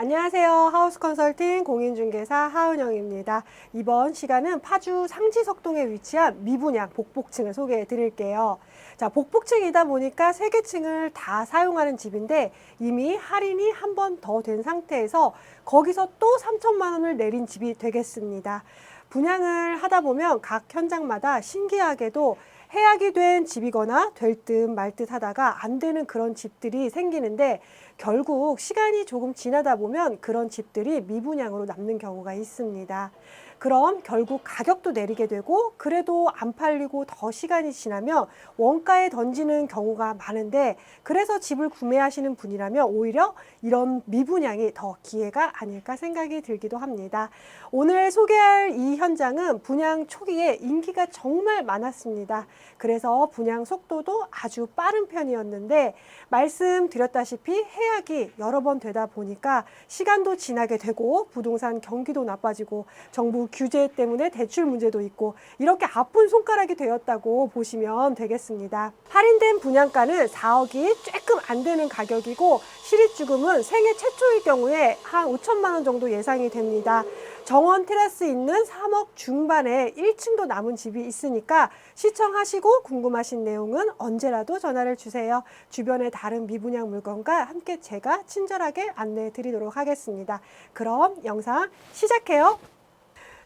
안녕하세요. 하우스 컨설팅 공인중개사 하은영입니다. 이번 시간은 파주 상지석동에 위치한 미분양 복복층을 소개해 드릴게요. 자, 복복층이다 보니까 세 개 층을 다 사용하는 집인데 이미 할인이 한 번 더 된 상태에서 거기서 또 3천만 원을 내린 집이 되겠습니다. 분양을 하다 보면 각 현장마다 신기하게도 해약이 된 집이거나 될 듯 말 듯 하다가 안 되는 그런 집들이 생기는데 결국 시간이 조금 지나다 보면 그런 집들이 미분양으로 남는 경우가 있습니다. 그럼 결국 가격도 내리게 되고 그래도 안 팔리고 더 시간이 지나면 원가에 던지는 경우가 많은데 그래서 집을 구매하시는 분이라면 오히려 이런 미분양이 더 기회가 아닐까 생각이 들기도 합니다. 오늘 소개할 이 현장은 분양 초기에 인기가 정말 많았습니다. 그래서 분양 속도도 아주 빠른 편이었는데 말씀드렸다시피 해약이 여러 번 되다 보니까 시간도 지나게 되고 부동산 경기도 나빠지고 정부 규제 때문에 대출 문제도 있고 이렇게 아픈 손가락이 되었다고 보시면 되겠습니다. 할인된 분양가는 4억이 조금 안 되는 가격이고 실입주금은 생애 최초일 경우에 한 5천만 원 정도 예상이 됩니다. 정원 테라스 있는 3억 중반에 1층도 남은 집이 있으니까 시청하시고 궁금하신 내용은 언제라도 전화를 주세요. 주변의 다른 미분양 물건과 함께 제가 친절하게 안내해 드리도록 하겠습니다. 그럼 영상 시작해요.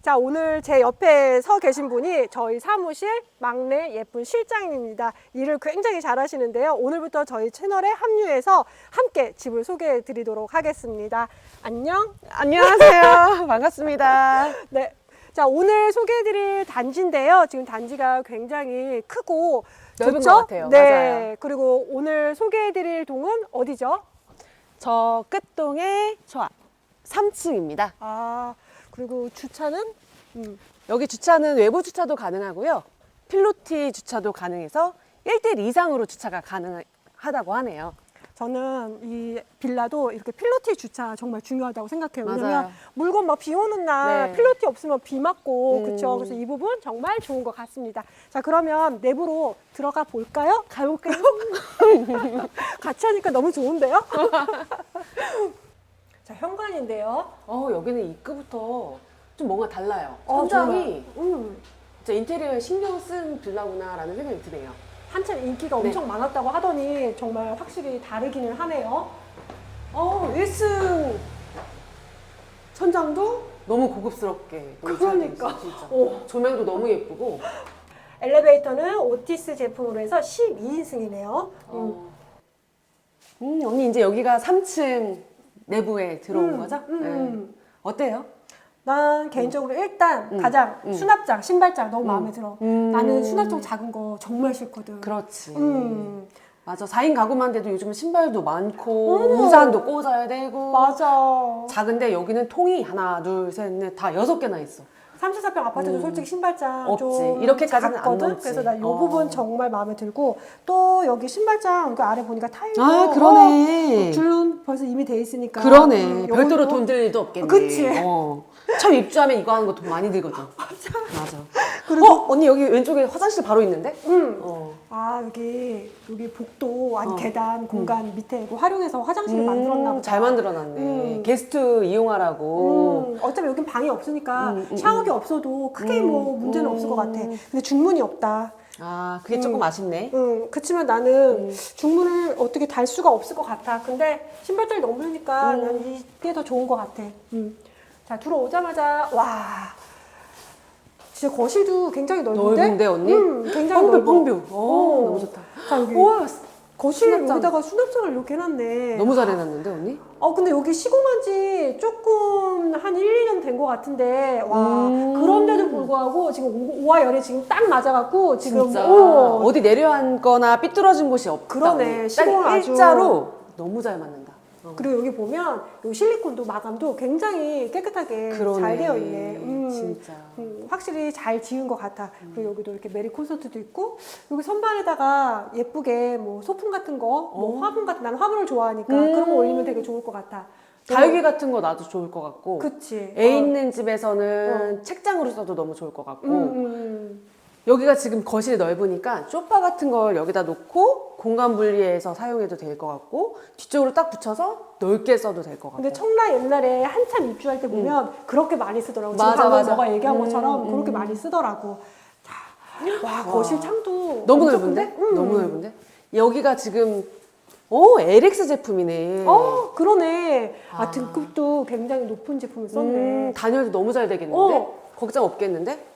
자, 오늘 제 옆에 서 계신 분이 저희 사무실 막내 예쁜 실장님입니다. 일을 굉장히 잘하시는데요. 오늘부터 저희 채널에 합류해서 함께 집을 소개해 드리도록 하겠습니다. 안녕. 안녕하세요. 반갑습니다. 네. 자, 오늘 소개해 드릴 단지인데요. 지금 단지가 굉장히 크고 넓은 좋죠? 것 같아요. 네. 맞아요. 그리고 오늘 소개해 드릴 동은 어디죠? 저 끝동의 저 3층입니다. 아, 그리고 주차는 음, 여기 주차는 외부 주차도 가능하고요. 필로티 주차도 가능해서 1대1 이상으로 주차가 가능하다고 하네요. 저는 이 빌라도 이렇게 필로티 주차 정말 중요하다고 생각해요. 왜냐면 맞아요. 물건 막 비 오는 날 네. 필로티 없으면 비 맞고 음. 그렇죠. 그래서 이 부분 정말 좋은 것 같습니다. 자, 그러면 내부로 들어가 볼까요? 가볼까요? 같이 하니까 너무 좋은데요? 자, 현관인데요. 어, 여기는 입구부터 좀 뭔가 달라요. 어, 천장이. 음, 진짜 인테리어에 신경 쓴 빌라구나라는 생각이 드네요. 한참 인기가 네. 엄청 많았다고 하더니 정말 확실히 다르기는 하네요. 어, 1층 천장도 너무 고급스럽게 너무 그러니까. 진짜. 오. 조명도 너무 예쁘고 엘리베이터는 오티스 제품으로 해서 12인승이네요. 어. 음, 언니 이제 여기가 3층 내부에 들어온 음, 거죠? 음, 네. 음. 어때요? 난 개인적으로 일단 음, 가장 음. 수납장, 신발장 너무 음. 마음에 들어. 음. 나는 수납장 작은 거 정말 싫거든. 그렇지. 음, 맞아. 4인 가구만 돼도 요즘은 신발도 많고 음. 우산도 꽂아야 되고 맞아. 작은데 여기는 통이 하나, 둘, 셋, 넷 다 여섯 개나 있어. 34평 아파트도 음. 솔직히 신발장 없지. 좀 이렇게까지는 안 작거든. 그래서 나 이 어. 부분 정말 마음에 들고 또 여기 신발장 그 아래 보니까 타일도 아, 어, 그러네. 줄은 벌써 이미 돼 있으니까. 그러네. 음, 별도로 요것도 돈들 일도 없겠네. 그치. 어. 처음 입주하면 이거 하는 거 돈 많이 들거든. 맞아. 맞아. 그리고- 어, 언니 여기 왼쪽에 화장실 바로 있는데? 음. 어. 아 여기 여기 복도 아니 어. 계단 공간 밑에 이거 활용해서 화장실을 만들었나 보다. 음, 잘 만들어놨네. 음. 게스트 이용하라고. 음, 어차피 여긴 방이 없으니까 음, 음, 샤워기 없어도 크게 음, 뭐 문제는 음. 없을 것 같아. 근데 중문이 없다. 아, 그게 조금 아쉽네. 음, 그치만 나는 음. 중문을 어떻게 달 수가 없을 것 같아. 근데 신발장이 넘으니까 음. 난 이게 더 좋은 것 같아. 음. 자 들어오자마자 와 진짜 거실도 굉장히 넓은데. 넓은데, 언니? 음, 굉장히 넓어. 펑뷰. 오, 어. 너무 좋다. 자 여기 우와, 거실 수납장. 여기다가 수납장을 이렇게 해놨네. 너무 잘 해놨는데, 언니? 어 근데 여기 시공한 지 조금 한 1, 2년 된 것 같은데 와 음. 그런데도 불구하고 지금 오- 오와 열에 지금 딱 맞아갖고 지금 진짜. 오, 어디 내려앉거나 삐뚤어진 곳이 없다. 그러네. 언니. 시공을 딱 아주- 일자로 너무 잘 맞는다. 어. 그리고 여기 보면 요 실리콘도 마감도 굉장히 깨끗하게 그러네. 잘 되어 있네. 음, 진짜. 음, 확실히 잘 지은 것 같아. 그리고 여기도 이렇게 메리 콘서트도 있고 여기 선반에다가 예쁘게 뭐 소품 같은 거, 뭐 어. 화분 같은 나는 화분을 좋아하니까 음. 그런 거 올리면 되게 좋을 것 같아. 다육이 같은 거 놔도 좋을 것 같고. 그치. 애 어. 있는 집에서는 책장으로 써도 너무 좋을 것 같고. 음, 음, 여기가 지금 거실이 넓으니까 소파 같은 걸 여기다 놓고 공간 분리해서 사용해도 될 것 같고 뒤쪽으로 딱 붙여서 넓게 써도 될 것 같고. 근데 청라 옛날에 한참 입주할 때 보면 그렇게 많이 쓰더라고. 지금 맞아, 방금 맞아. 너가 얘기한 음, 것처럼 음. 그렇게 많이 쓰더라고. 자, 와 거실 창도 너무 엄청 넓은데? 큰데? 음. 너무 넓은데? 여기가 지금 오 LX 제품이네. 어 그러네. 아, 아. 등급도 굉장히 높은 제품을 썼네. 음, 단열도 너무 잘 되겠는데? 어. 걱정 없겠는데?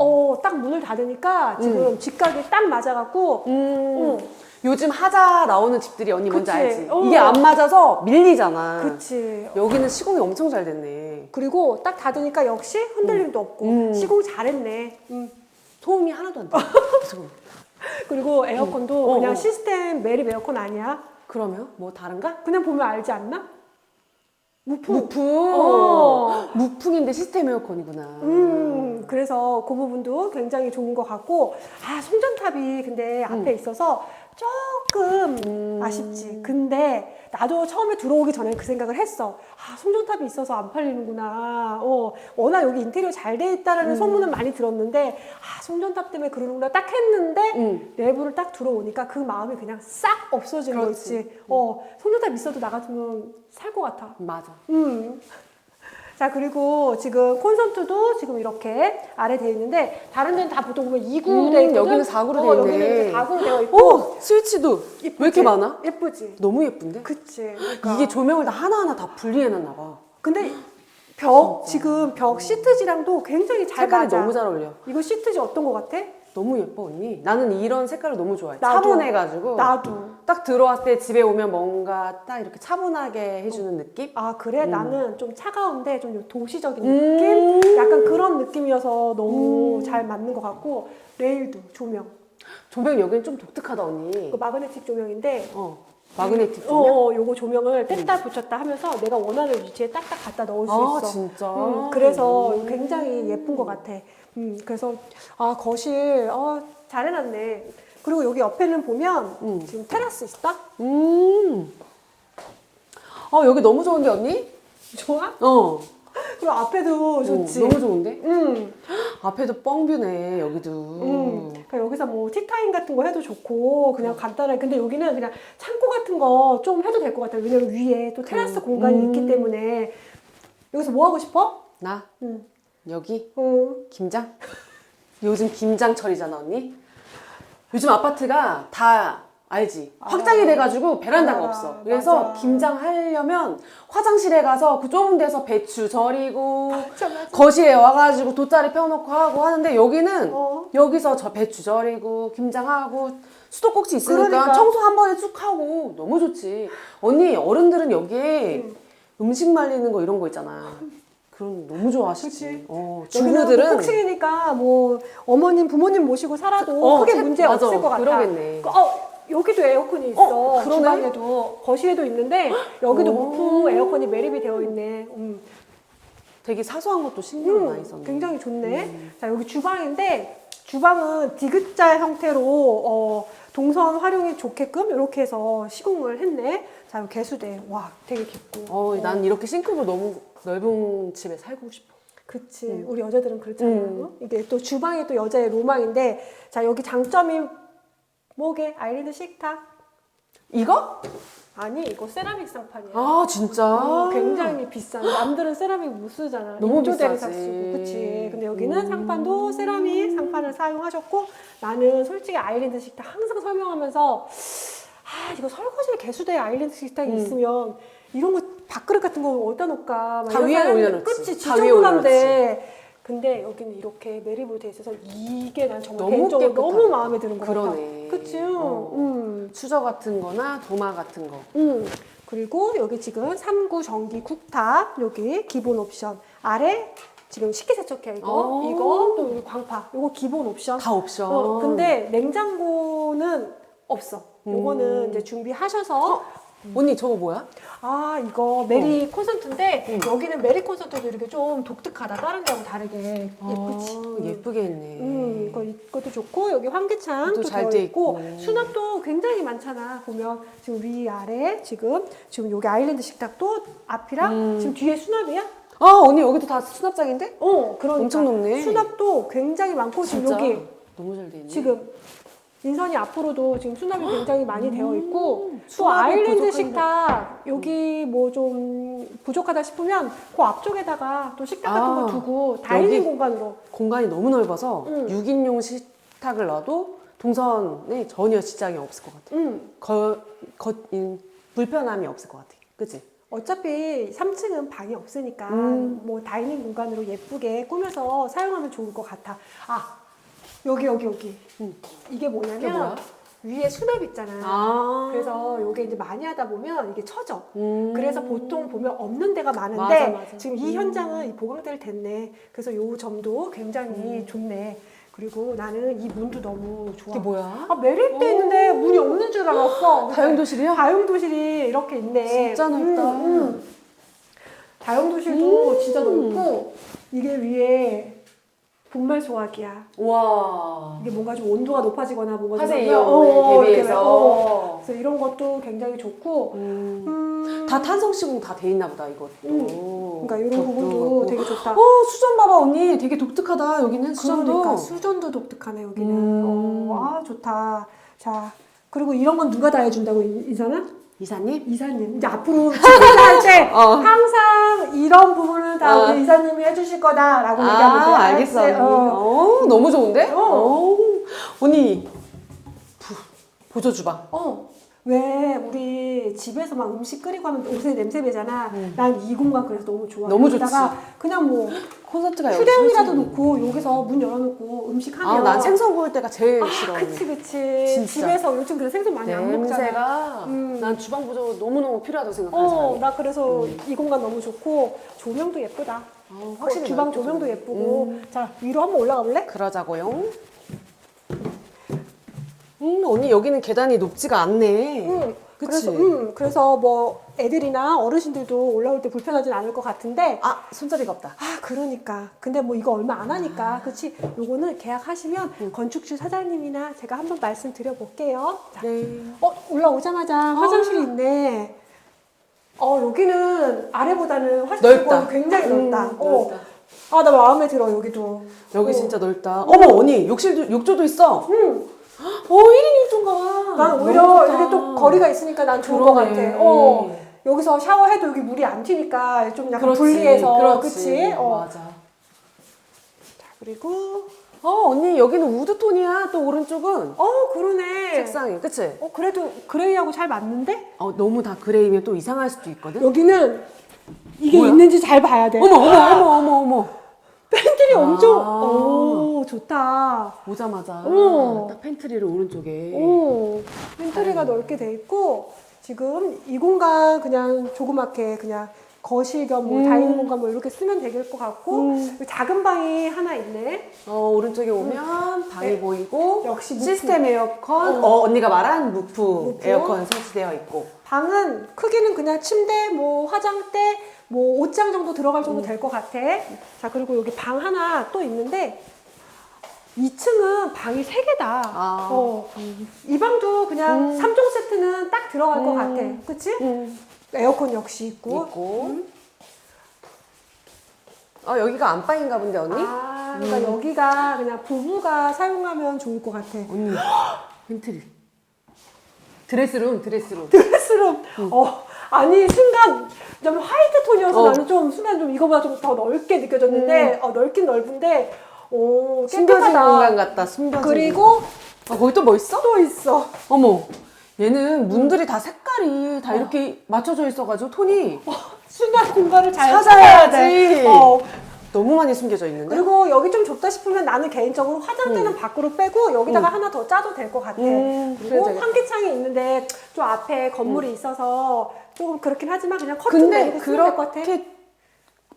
어, 딱 문을 닫으니까 지금 직각이 딱 맞아갖고, 음. 어, 요즘 하자 나오는 집들이 언니 뭔지 그치. 알지? 어. 이게 안 맞아서 밀리잖아. 그치. 여기는 시공이 엄청 잘 됐네. 그리고 딱 닫으니까 역시 흔들림도 없고, 음. 시공 잘했네. 음. 소음이 하나도 안 돼. 지금. 그리고 에어컨도 어, 그냥 어. 시스템 매립 에어컨 아니야. 그러면 뭐 다른가? 그냥 보면 알지 않나? 무풍. 무풍. 어. 무풍인데 시스템 에어컨이구나. 음, 그래서 그 부분도 굉장히 좋은 것 같고, 아, 송전탑이 근데 앞에 있어서 조금 음. 아쉽지. 근데 나도 처음에 들어오기 전에 그 생각을 했어. 아, 송전탑이 있어서 안 팔리는구나. 어, 워낙 여기 인테리어 잘 돼 있다라는 소문은 많이 들었는데, 아, 송전탑 때문에 그러는구나 딱 했는데, 음. 내부를 딱 들어오니까 그 마음이 그냥 싹 없어진 거 그렇지. 있지. 어, 송전탑 있어도 나 같으면 살 것 같아. 맞아. 음. 자 그리고 지금 콘센트도 지금 이렇게 아래 돼 있는데 다른 데는 다 보통 보면 2구 음, 돼 있거든. 여기는 4구로 돼 어, 있네. 여기는 이렇게 4구로 되어 있고. 오! 스위치도 예쁘지? 왜 이렇게 많아? 예쁘지. 너무 예쁜데? 그치. 그러니까. 이게 조명을 다 하나하나 다 분리해놨나 봐. 근데 벽 지금 벽 시트지랑도 굉장히 잘 색깔이 맞아. 너무 잘 어울려. 이거 시트지 어떤 거 같아? 너무 예뻐 언니. 나는 이런 색깔을 너무 좋아해. 나도. 차분해가지고 나도. 딱 들어왔을 때 집에 오면 뭔가 딱 이렇게 차분하게 해주는 느낌? 아 그래 나는 좀 차가운데 좀 도시적인 음. 느낌, 약간 그런 느낌이어서 너무 잘 맞는 것 같고 레일도 조명, 조명 여기는 좀 독특하다 언니. 이거 마그네틱 조명인데 어 마그네틱 어, 조명? 어, 요거 조명을 뗐다 붙였다 하면서 내가 원하는 위치에 딱딱 갖다 넣을 수 아 있어. 진짜? 음, 그래서 굉장히 예쁜 것 같아. 음, 그래서 아 거실 어, 잘 해놨네. 그리고 여기 옆에는 보면 음. 지금 테라스 있다. 음. 어 여기 너무 좋은데 언니? 좋아? 어. 그리고 앞에도 좋지. 어, 너무 좋은데? 음, 앞에도 뻥뷰네 여기도. 음. 그러니까 여기서 뭐 티타임 같은 거 해도 좋고 그냥 간단하게. 근데 여기는 그냥 창고 같은 거 좀 해도 될 것 같아. 왜냐면 위에 또 테라스 음. 공간이 음. 있기 때문에 여기서 뭐 하고 싶어? 나 음. 여기 어. 김장? 요즘 김장철이잖아 언니. 요즘 아파트가 다 알지. 확장이 돼가지고 베란다가 아, 없어. 그래서 맞아. 김장하려면 화장실에 가서 그 좁은 데서 배추 절이고 맞아, 맞아. 거실에 와가지고 돗자리 펴놓고 하고 하는데 여기는 어. 여기서 저 배추 절이고 김장하고 수도꼭지 있으니까 그러니까. 청소 한 번에 쭉 하고 너무 좋지. 언니 어른들은 여기에 음. 식 말리는 거 이런 거 있잖아. 거 너무 좋아하시지. 어, 여기는 주부들은 복층이니까 뭐 어머님 부모님 모시고 살아도 어, 크게 세- 문제 맞아. 없을 것 같아. 그러겠네. 어 여기도 에어컨이 있어. 어, 그러네. 주방에도 거실에도 있는데 여기도 오. 무풍 에어컨이 매립이 되어 있네. 음. 되게 사소한 것도 신경 많이 음, 썼네. 굉장히 좋네. 자 여기 주방인데 주방은 디귿자 형태로 어, 동선 활용이 좋게끔 이렇게 해서 시공을 했네. 자 개수대 와 되게 깊고. 어, 난 이렇게 싱크볼 너무 넓은 집에 살고 싶어. 그치. 우리 여자들은 그렇잖아. 음. 어? 이게 또 주방이 또 여자의 로망인데, 자, 여기 장점이 뭐게? 아일랜드 식탁? 이거? 아니, 이거 세라믹 상판이야. 아 진짜. 음, 굉장히 비싼. 남들은 세라믹 못 쓰잖아. 너무 인조 대리사 비싸지. 쓰고, 그치. 근데 여기는 음. 상판도 세라믹 상판을 사용하셨고, 나는 솔직히 아일랜드 식탁 항상 설명하면서, 아, 이거 설거지에 개수대 아일랜드 식탁이 음. 있으면, 이런 거 밥그릇 같은 거 어디다 놓을까? 막 다 이런 위에 올려놓지. 그치, 다 위에 지저분한데. 근데 여기는 이렇게 매립으로 돼 있어서 이게 난 정말 너무 개인적으로 깨끗하다. 너무 마음에 드는 것 그러네. 같아. 그치? 어. 음. 수저 같은 거나 도마 같은 거. 음. 그리고 여기 지금 3구 전기 국탑 여기 기본 옵션 아래 지금 식기세척기 이거 어. 이거 또 여기 광파 이거 기본 옵션. 다 옵션. 어, 근데 냉장고는 없어. 요거는 음. 이제 준비하셔서 언니 저거 뭐야? 아 이거 메리 콘센트인데 음. 여기는 메리 콘센트도 이렇게 좀 독특하다 다른 데하고 다르게 예쁘지. 아, 음. 예쁘게 했네. 음, 이거 이것도 좋고 여기 환기창 또또잘 되어 돼 있고, 있고. 수납도 굉장히 많잖아. 보면 지금 위 아래 지금 지금 여기 아일랜드 식탁도 앞이랑 음. 지금 뒤에 수납이야? 아 언니 여기도 다 수납장인데? 어, 그러니까 엄청 높네. 수납도 굉장히 많고 지금 진짜 여기 너무 잘 돼 있네. 지금 인선이 앞으로도 지금 수납이 굉장히 많이 되어 있고 또 수납이 아일랜드. 식탁 여기 뭐 좀 부족하다 싶으면 그 앞쪽에다가 또 식탁 같은 아, 거 두고 다이닝 여기? 공간으로 공간이 너무 넓어서 응. 6인용 식탁을 놔도 동선에 전혀 지장이 없을 것 같아. 음, 거, 거, 음, 불편함이 없을 것 같아. 그치? 어차피 3층은 방이 없으니까 음. 뭐 다이닝 공간으로 예쁘게 꾸며서 사용하면 좋을 것 같아. 아 여기 여기 여기 음. 이게 뭐냐면 뭐야? 위에 수납 있잖아. 아. 그래서 이게 이제 많이 하다 보면 이게 처져. 음. 그래서 보통 보면 없는 데가 많은데 맞아, 맞아. 지금 이 음. 현장은 이 보강대를 됐네. 그래서 요 점도 굉장히 좋네. 그리고 나는 이 문도 너무 좋아. 이게 뭐야? 아 매립돼 있는데 문이 없는 줄 알았어. 다용도실이야? 다용도실이 이렇게 있네. 진짜 넓다. 다용도실도 음. 진짜 넓고 이게 위에 분말 소화기야. 와. 이게 뭔가 좀 온도가 높아지거나 뭔가 좀 화재 이용에 어, 이렇게 대비해서. 어. 그래서 이런 것도 굉장히 좋고 음. 음, 다 탄성 시공 다 돼 있나 보다 이것도. 음. 그러니까 이런 부분도. 되게 좋다. 어 수전 봐봐 언니 되게 독특하다 여기는 수전도. 그러니까 수전도 독특하네 여기는. 음. 어, 아 좋다. 자 그리고 이런 건 누가 다 해준다고 이- 이사는? 이사님? 이사님 이제 앞으로 집회할 때 어. 항상 이런 부분은 다 어. 우리 이사님이 해주실 거다라고 얘기하면 돼. 아 알겠어 언니. 어. 어. 너무 좋은데? 어. 어. 언니 부, 보조 주방. 어. 왜 우리 집에서 막 음식 끓이고 하면 옷에 냄새 배잖아. 난 이 공간 그래서 너무 좋아. 음. 너무 여기다가 그냥 뭐 콘서트가 휴대용이라도 놓고 여기서 문 열어놓고 음식 하면 아, 난 생선 구울 때가 제일 싫어. 아, 언니. 그치 그치. 진짜. 집에서 요즘 그래서 생선 많이 안 먹잖아. 냄새가 음. 난 주방 보조 너무너무 필요하다고 생각하는 어, 사람이야. 나 그래서 이 공간 너무 좋고 조명도 예쁘다. 어, 확실히 주방 넓다, 조명도 좀. 예쁘고. 음. 자 위로 한번 올라가 볼래? 그러자고요. 음, 언니 여기는 계단이 높지가 않네. 응. 그치? 그래서 음, 그래서 뭐 애들이나 어르신들도 올라올 때 불편하진 않을 것 같은데 아, 손잡이가 없다. 아 그러니까 근데 뭐 이거 얼마 안 하니까 그치 요거는 계약하시면 건축주 사장님이나 제가 한번 말씀드려 볼게요 자, 네. 어 올라오자마자 화장실이 있네 어 여기는 아래보다는 훨씬 넓다. 굉장히 음, 넓다 넓다. 어. 아나 마음에 들어 여기도 여기 어. 진짜 넓다. 어머, 언니, 욕실도, 욕조도 있어. 응. 어, 1인 욕조인가 봐. 난 오히려. 이렇게 또 거리가 있으니까 난 좋은 것 그러네. 같아 어 여기서 샤워해도 여기 물이 안 튀니까 좀 약간 그렇지, 분리해서 그렇지. 그치 어. 맞아. 자, 그리고 어, 언니, 여기는 우드톤이야. 또 오른쪽은. 어 그러네 색상이, 그치? 어 그래도 그레이하고 잘 맞는데 어, 너무 다 그레이면 또 이상할 수도 있거든? 여기는 이게 뭐야? 있는지 잘 봐야 돼 어머, 어머, 어머, 어머, 어머. 팬들이 아. 엄청 오 좋다 오자마자 어. 딱 팬트리를 오른쪽에. 오 팬트리가 넓게 돼 있고 지금 이 공간 그냥 조그맣게 그냥 거실 겸뭐 음. 다이닝 공간 뭐 이렇게 쓰면 되길 것 같고 음. 작은 방이 하나 있네 어, 오른쪽에 오면 방이 네. 보이고 역시 무프. 시스템 에어컨, 어. 어. 언니가 말한 무프, 무프. 에어컨 설치되어 있고 방은 크기는 그냥 침대, 뭐 화장대, 뭐 옷장 정도 들어갈 정도 될 것 같아. 자, 그리고 여기 방 하나 또 있는데 2층은 방이 3개다. 아. 어. 이 방도 그냥 음. 삼 3종 세트는 딱 들어갈 것 음. 같아. 그치? 음. 에어컨 역시 있고. 있고 음. 어, 여기가 안방인가 본데 언니? 아, 그러니까 여기가 그냥 부부가 사용하면 좋을 것 같아. 언니 팬트리 드레스룸 드레스룸 드레스룸. 어, 아니 순간 좀 화이트 톤이어서 어. 나는 좀 순간 좀 이거보다 좀 더 넓게 느껴졌는데 어, 넓긴 넓은데 오 숨겨진 깨끗하다. 공간 같다 숨겨진 그리고 아, 거기 또 뭐 있어? 또 있어. 어머 얘는 문들이 다 색깔이 다 이렇게 맞춰져 있어가지고 톤이 수납 공간을 잘 찾아야지. 찾아야 돼. 어. 너무 많이 숨겨져 있는데? 그리고 여기 좀 좁다 싶으면 나는 개인적으로 화장대는 밖으로 빼고 여기다가 하나 더 짜도 될 것 같아. 음, 그리고 되겠다. 환기창이 있는데 좀 앞에 건물이 있어서 조금 그렇긴 하지만 그냥 커튼 근데 내리고 쓰면 될것 같아. 그렇게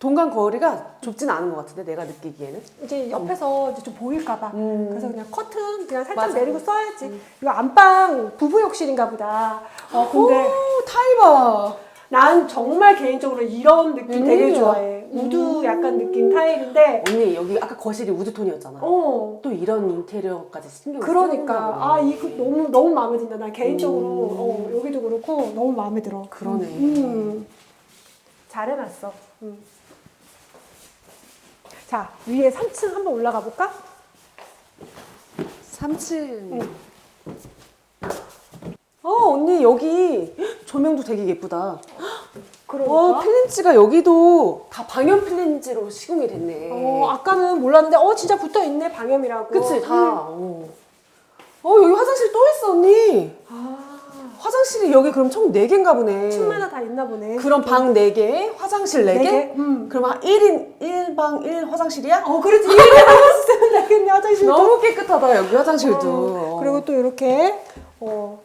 동간 거리가 좁진 않은 것 같은데 내가 느끼기에는 이제 옆에서 이제 좀 보일까봐. 음. 그래서 그냥 커튼 그냥 살짝 맞아. 내리고 써야지. 이거 안방 부부 욕실인가 보다. 어, 근데 오 타이바 난 정말 개인적으로 이런 느낌 되게 웬일이야. 좋아해. 우드 약간 느낌 타일인데, 언니 여기 아까 거실이 우드톤이었잖아 어. 또 이런 인테리어까지 신경 그러니까. 아 이거 너무 너무 마음에 든다. 난 개인적으로 어, 여기도 그렇고 너무 마음에 들어. 그러네. 음. 잘 해놨어. 음. 자 위에 3층 한번 올라가 볼까? 3층. 어, 언니, 여기 조명도 되게 예쁘다. 그러니까. 와, 필린지가 여기도 다 방염 필린지로 시공이 됐네. 어, 아까는 몰랐는데 어 진짜 붙어 있네 방염이라고. 그치, 다. 음. 어. 어, 여기 화장실 또 있어, 언니. 아, 화장실이 여기 그럼 총 4개인가 보네. 층마다 다 있나 보네. 그럼 방 4개, 화장실 4개? 네 개? 음. 그럼 한 1인 1방 1 화장실이야? 어 그렇지 이렇게 쓰면 되겠네 화장실도. 너무 깨끗하다, 여기 화장실도. 어, 그리고 또 이렇게 어.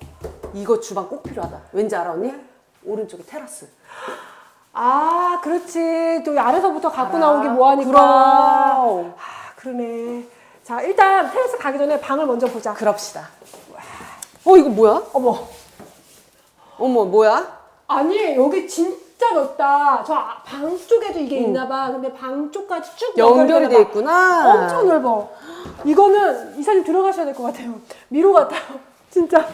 이거 주방 꼭 필요하다. 왠지 알아, 언니? 오른쪽에 테라스. 아 그렇지 또 아래서부터 갖고 알아. 나오기 뭐하니까. 그럼. 아 그러네. 자 일단 테라스 가기 전에 방을 먼저 보자. 그럽시다. 어, 이거 뭐야? 어머. 어머, 뭐야? 아니 여기 진짜 넓다. 저 방 쪽에도 이게 응. 있나 봐. 근데 방 쪽까지 쭉 연결이 연결되나 돼 봐. 있구나. 엄청 넓어. 이거는 이사님 들어가셔야 될 것 같아요. 미로 같아요. 진짜.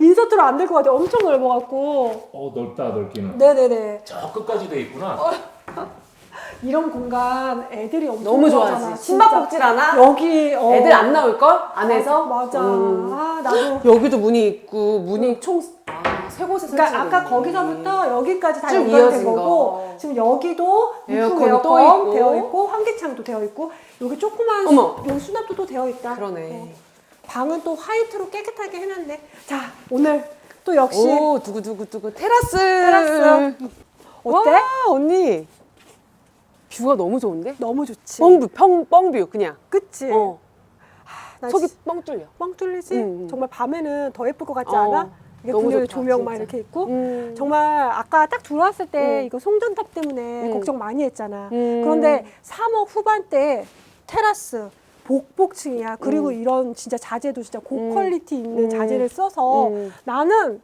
인서트로 안 될 것 같아요. 엄청 넓어갖고. 어 넓다 넓기는 네네네. 저 끝까지 돼 있구나 이런 공간 애들이 엄청 너무 좋아하잖아, 좋아하지. 숨바꼭질 하나? 여기 어. 애들 안 나올 걸? 안에서? 어, 맞아. 음. 아 나도. 여기도 문이 있고, 문이 총, 아, 세 곳에 그러니까 아까. 거기서부터 여기까지 다쭉 연결된 거고 거. 지금 여기도 에어컨, 또 에어컨 있고. 되어 있고 환기창도 되어 있고 여기 조그만 어머. 수, 여기 수납도 또 되어 있다. 그러네. 어. 방은 또 화이트로 깨끗하게 해놨네. 자 오늘 또 역시 오, 두구두구두구. 테라스. 테라스. 어때? 와, 언니. 뷰가 너무 좋은데? 너무 좋지. 뻥뷰, 평, 뻥뷰, 그냥. 그치? 어. 나 속이 지- 뻥 뚫려. 뻥 뚫리지? 응, 응. 정말 밤에는 더 예쁠 것 같지 어, 않아? 이게 너무 좋다, 조명만 진짜. 이렇게 있고 음. 정말 아까 딱 들어왔을 때 음. 이거 송전탑 때문에 음. 걱정 많이 했잖아. 음. 그런데 3억 후반대 테라스 복복층이야. 그리고 음. 이런 진짜 자재도 진짜 음. 고퀄리티 있는 음. 자재를 써서 음. 나는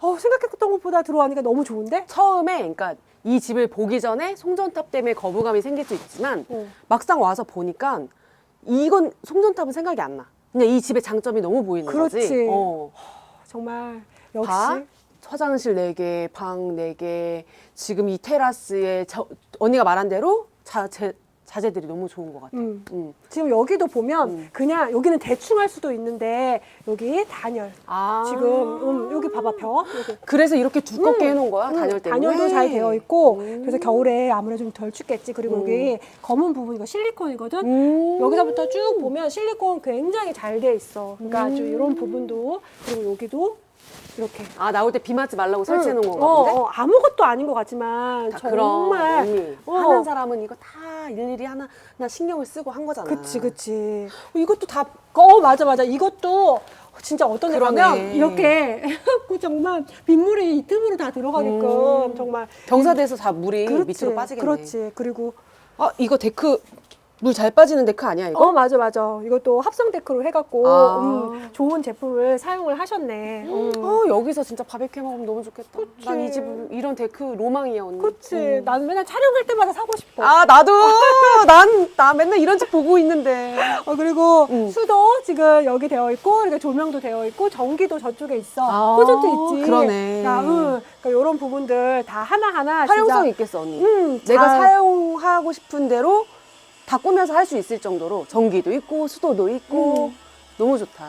어, 생각했던 것보다 들어가니까 너무 좋은데? 처음에, 그러니까 이 집을 보기 전에 송전탑 때문에 거부감이 생길 수 있지만 어. 막상 와서 보니까 이건 송전탑은 생각이 안 나. 그냥 이 집의 장점이 너무 보이는 거지. 그렇지. 어. 정말 역시 봐. 화장실 4개, 방 4개, 지금 이 테라스에 저, 언니가 말한 대로 자재, 자재들이 너무 좋은 것 같아. 음. 음. 지금 여기도 보면 음. 그냥 여기는 대충 할 수도 있는데 여기 단열 아. 지금 음, 여기 봐봐 벽 여기 그래서 이렇게 두껍게 음. 해놓은 거야, 음, 단열 때문에? 단열도 잘 되어 있고 음. 그래서 겨울에 아무래도 좀 덜 춥겠지 그리고 음. 여기 검은 부분 이거 실리콘이거든 음. 여기서부터 쭉 보면 실리콘 굉장히 잘 돼 있어 그러니까 아주 음. 이런 부분도 그리고 여기도 이렇게 아, 나올 때 비 맞지 말라고 설치해 놓은 응. 건가 어, 본데? 어, 아무것도 아닌 것 같지만 다 정말 그럼 어. 하는 사람은 이거 다 일일이 하나 하나 신경을 쓰고 한 거잖아. 그치 그치 어, 이것도 다 어 맞아 맞아 이것도 진짜 어떤 데. 가면 이렇게 해갖고 정말 빗물이 이 틈으로 다 들어가게끔 음. 정말 경사대에서 다 물이 그렇지 밑으로 빠지겠네. 그렇지 그리고 아 이거 데크 물 잘 빠지는 데크 아니야 이거? 어 맞아 맞아 이것도 합성 데크로 해갖고 아. 음, 좋은 제품을 사용을 하셨네 음. 어 여기서 진짜 바베큐 해 먹으면 너무 좋겠다. 그치. 난 이 집 이런 데크 로망이야 언니. 그치 음. 나는 맨날 촬영할 때마다 사고 싶어 아 나도 난 나 맨날 이런 집 보고 있는데. 어, 그리고 음. 수도 지금 여기 되어 있고 그러니까 조명도 되어 있고 전기도 저쪽에 있어 아, 호조도 있지 그러네. 그러니까, 응, 그러니까 이런 부분들 다 하나하나 활용성 진짜 있겠어 언니. 음, 내가 잘- 사용하고 싶은 대로 다 꾸며서 할 수 있을 정도로 전기도 있고 수도도 있고 음. 너무 좋다.